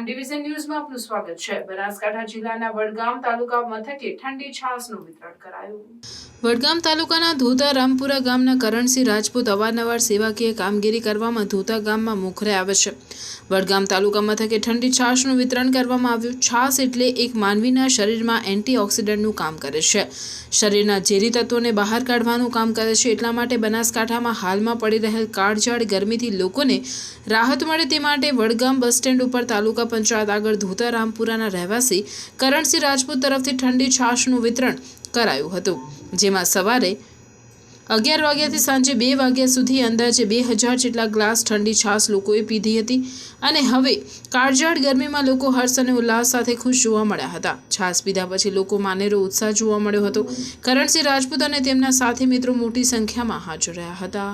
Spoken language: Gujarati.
પ્રાઇમ ડિવિઝન ન્યૂઝમાં આપનું સ્વાગત છે. બનાસકાંઠા જિલ્લાના વડગામ તાલુકા મથકે ઠંડી છાસનું વિતરણ કરાયું. વડગામ તાલુકાના ધોતા રામપુરા ગામના કરણસિંહ રાજપૂત અવારનવાર સેવાકીય કામગીરી કરવામાં ધોતા ગામમાં મોખરે આવે છે. વડગામ તાલુકા મથકે ઠંડી છાશનું વિતરણ કરવામાં આવ્યું. છાશ એટલે એક માનવીના શરીરમાં એન્ટીઓક્સિડન્ટનું કામ કરે છે. શરીરના ઝેરી તત્વોને બહાર કાઢવાનું કામ કરે છે. એટલા માટે બનાસકાંઠામાં હાલમાં પડી રહેલ કાળઝાળ ગરમીથી લોકોને રાહત મળે તે માટે વડગામ બસ સ્ટેન્ડ ઉપર તાલુકા પંચાયત આગળ ધોતા રહેવાસી કરણસિંહ રાજપૂત તરફથી ઠંડી છાશનું વિતરણ કરાયું હતું, જેમાં સવારે અગિયાર વાગ્યાથી સાંજે બે વાગ્યા સુધી અંદાજે બે હજાર જેટલા ગ્લાસ ઠંડી છાશ લોકોએ પીધી હતી અને હવે કાળઝાળ ગરમીમાં લોકો હર્ષ અને ઉલ્લાસ સાથે ખુશ જોવા મળ્યા હતા. છાશ પીધા પછી લોકો માનેરો ઉત્સાહ જોવા મળ્યો હતો. કરણસિંહ રાજપૂત અને તેમના સાથી મિત્રો મોટી સંખ્યામાં હાજર રહ્યા હતા.